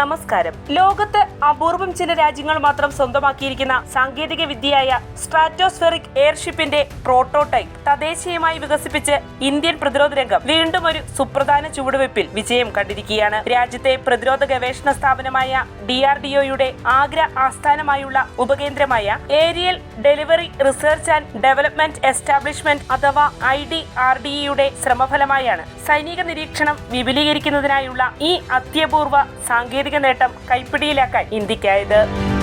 നമസ്കാരം. ലോകത്ത് അപൂർവം ചില രാജ്യങ്ങൾ മാത്രം സ്വന്തമാക്കിയിരിക്കുന്ന സാങ്കേതിക വിദ്യയായ സ്ട്രാറ്റോസ്ഫെറിക് എയർഷിപ്പിന്റെ പ്രോട്ടോടൈപ്പ് തദ്ദേശീയമായി വികസിപ്പിച്ച് ഇന്ത്യൻ പ്രതിരോധ രംഗം വീണ്ടും ഒരു സുപ്രധാന ചുവടുവെപ്പിൽ വിജയം കണ്ടിരിക്കുകയാണ്. രാജ്യത്തെ പ്രതിരോധ ഗവേഷണ സ്ഥാപനമായ ഡി ആർ ഡി ഒയുടെ ആഗ്ര ആസ്ഥാനമായുള്ള ഉപകേന്ദ്രമായ aerial delivery research and development establishment അഥവാ ഐ ഡി ആർ ഡി ഇയുടെ ശ്രമഫലമായാണ് സൈനിക നിരീക്ഷണം വിപുലീകരിക്കുന്നതിനായുള്ള ഈ അത്യപൂർവ സാങ്കേതിക നേട്ടം കൈപ്പിടിയിലാക്കാൻ ഇന്ത്യക്കായത്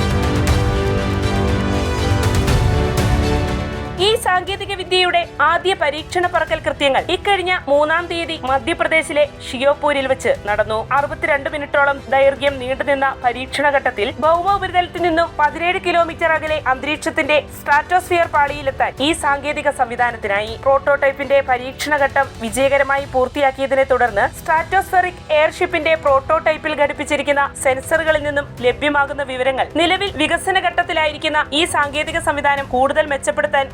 സാങ്കേതിക വിദ്യയുടെ ആദ്യ പരീക്ഷണ പറക്കൽ കൃത്യങ്ങൾ ഇക്കഴിഞ്ഞ മൂന്നാം തീയതി മധ്യപ്രദേശിലെ ഷിയോപൂരിൽ വെച്ച് നടന്നു. അറുപത്തിരണ്ട് മിനിറ്റോളം ദൈർഘ്യം നീണ്ടുനിന്ന പരീക്ഷണ ഘട്ടത്തിൽ ഭൗമ ഉപരിതലത്തിൽ നിന്നും പതിനേഴ് കിലോമീറ്റർ അകലെ അന്തരീക്ഷത്തിന്റെ സ്ട്രാറ്റോസ്ഫിയർ പാളിയിലെത്താൻ ഈ സാങ്കേതിക സംവിധാനത്തിനായി പ്രോട്ടോടൈപ്പിന്റെ പരീക്ഷണ ഘട്ടം വിജയകരമായി പൂർത്തിയാക്കിയതിനെ തുടർന്ന് സ്ട്രാറ്റോസ്ഫെറിക് എയർഷിപ്പിന്റെ പ്രോട്ടോടൈപ്പിൽ ഘടിപ്പിച്ചിരിക്കുന്ന സെൻസറുകളിൽ നിന്നും ലഭ്യമാകുന്ന വിവരങ്ങൾ നിലവിൽ വികസന ഘട്ടത്തിലായിരിക്കുന്ന ഈ സാങ്കേതിക സംവിധാനം കൂടുതൽ മെച്ചപ്പെടുത്താൻ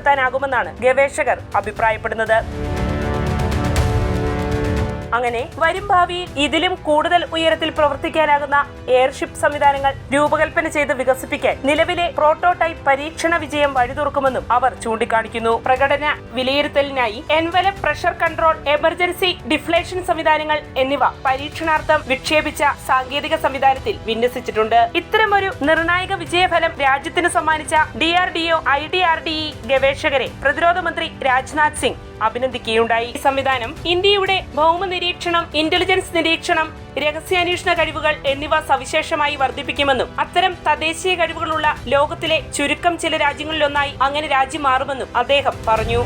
വിനിയോഗപ്പെടുത്താനാകുമെന്നാണ് ഗവേഷകർ അഭിപ്രായപ്പെടുന്നത്. അങ്ങനെ വരും ഭാവിയിൽ ഇതിലും കൂടുതൽ ഉയരത്തിൽ പ്രവർത്തിക്കാനാകുന്ന എയർഷിപ്പ് സംവിധാനങ്ങൾ രൂപകൽപ്പന ചെയ്ത് വികസിപ്പിക്കാൻ നിലവിലെ പ്രോട്ടോടൈപ്പ് പരീക്ഷണ വിജയം വഴിതുറക്കുമെന്നും അവർ ചൂണ്ടിക്കാണിക്കുന്നു. പ്രകടന വിലയിരുത്തലിനായി envelope pressure control emergency deflation സംവിധാനങ്ങൾ എന്നിവ പരീക്ഷണാർത്ഥം വിക്ഷേപിച്ച സാങ്കേതിക സംവിധാനത്തിൽ വിന്യസിച്ചിട്ടുണ്ട്. ഇത്തരമൊരു നിർണായക വിജയഫലം രാജ്യത്തിന് സമ്മാനിച്ച D R D O I D R D E ഗവേഷകരെ പ്രതിരോധ മന്ത്രി രാജ്നാഥ് സിംഗ് അഭിനന്ദിക്കുകയുണ്ടായി. സംവിധാനം ഇന്ത്യയുടെ ഭൗമ നിരീക്ഷണം ഇന്റലിജൻസ് നിരീക്ഷണം രഹസ്യാന്വേഷണ കഴിവുകൾ എന്നിവ സവിശേഷമായി വർദ്ധിപ്പിക്കുമെന്നും അത്തരം തദ്ദേശീയ കഴിവുകളുള്ള ലോകത്തിലെ ചുരുക്കം ചില രാജ്യങ്ങളിലൊന്നായി അങ്ങനെ രാജ്യം മാറുമെന്നും അദ്ദേഹം പറഞ്ഞു.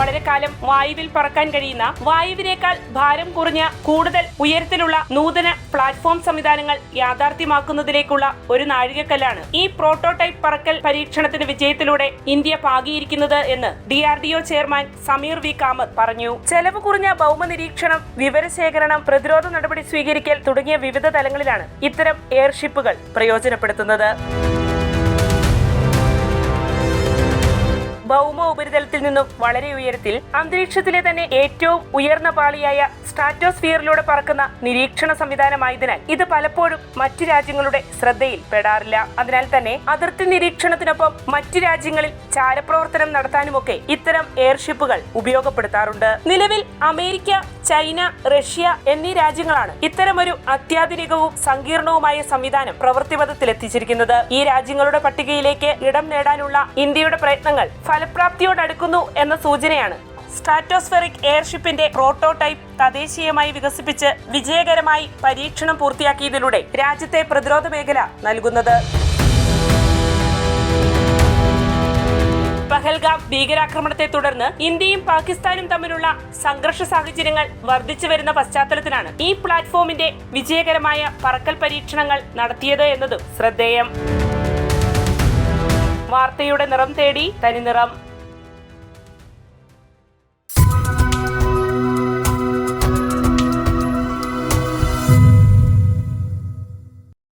വളരെ കാലം വായുവിൽ പറക്കാൻ കഴിയുന്ന വായുവിനേക്കാൾ ഭാരം കുറഞ്ഞ കൂടുതൽ ഉയരത്തിലുള്ള നൂതന പ്ലാറ്റ്ഫോം സംവിധാനങ്ങൾ യാഥാർത്ഥ്യമാക്കുന്നതിലേക്കുള്ള ഒരു നാഴികക്കല്ലാണ് ഈ പ്രോട്ടോടൈപ്പ് പറക്കൽ പരീക്ഷണത്തിന് വിജയത്തിലൂടെ ഇന്ത്യ പാകിയിരിക്കുന്നത് എന്ന് D R D O chairman Sameer V Kamath പറഞ്ഞു. ചെലവ് കുറഞ്ഞ ഭൗമ നിരീക്ഷണം വിവരശേഖരണം പ്രതിരോധ നടപടി സ്വീകരിക്കൽ തുടങ്ങിയ വിവിധ തലങ്ങളിലാണ് ഇത്തരം എയർഷിപ്പുകൾ പ്രയോജനപ്പെടുത്തുന്നത്. ഭൗമ ഉപരിതലത്തിൽ നിന്നും വളരെ ഉയരത്തിൽ അന്തരീക്ഷത്തിലെ തന്നെ ഏറ്റവും ഉയർന്ന പാളിയായ സ്ട്രാറ്റോസ്ഫിയറിലൂടെ പറക്കുന്ന നിരീക്ഷണ സംവിധാനമായതിനാൽ ഇത് പലപ്പോഴും മറ്റു രാജ്യങ്ങളുടെ ശ്രദ്ധയിൽ പെടാറില്ല. അതിനാൽ തന്നെ അതിർത്തി നിരീക്ഷണത്തിനൊപ്പം മറ്റു രാജ്യങ്ങളിൽ ചാരപ്രവർത്തനം നടത്താനുമൊക്കെ ഇത്തരം എയർഷിപ്പുകൾ ഉപയോഗപ്പെടുത്താറുണ്ട്. നിലവിൽ അമേരിക്ക ചൈന റഷ്യ എന്നീ രാജ്യങ്ങളാണ് ഇത്തരമൊരു അത്യാധുനികവും സങ്കീർണവുമായ സംവിധാനം പ്രവൃത്തിപഥത്തിലെത്തിച്ചിരിക്കുന്നത് ഈ രാജ്യങ്ങളുടെ പട്ടികയിലേക്ക് ഇടം നേടാനുള്ള ഇന്ത്യയുടെ പ്രയത്നങ്ങൾ ഫലപ്രാപ്തിയോടടുക്കുന്നു എന്ന സൂചനയാണ് സ്ട്രാറ്റോസ്ഫെറിക് എയർഷിപ്പിന്റെ പ്രോട്ടോടൈപ്പ് തദ്ദേശീയമായി വികസിപ്പിച്ച് വിജയകരമായി പരീക്ഷണം പൂർത്തിയാക്കിയതിലൂടെ രാജ്യത്തെ പ്രതിരോധ മേഖല നൽകുന്നത്. പഹൽഗാം ഭീകരാക്രമണത്തെ തുടർന്ന് ഇന്ത്യയും പാകിസ്ഥാനും തമ്മിലുള്ള സംഘർഷ സാഹചര്യങ്ങൾ വർദ്ധിച്ചു വരുന്ന പശ്ചാത്തലത്തിലാണ് ഈ പ്ലാറ്റ്ഫോമിന്റെ വിജയകരമായ പറക്കൽ പരീക്ഷണങ്ങൾ നടത്തിയത് എന്നതും ശ്രദ്ധേയം. വാർത്തയുടെ നിറം തേടി തനിനിറം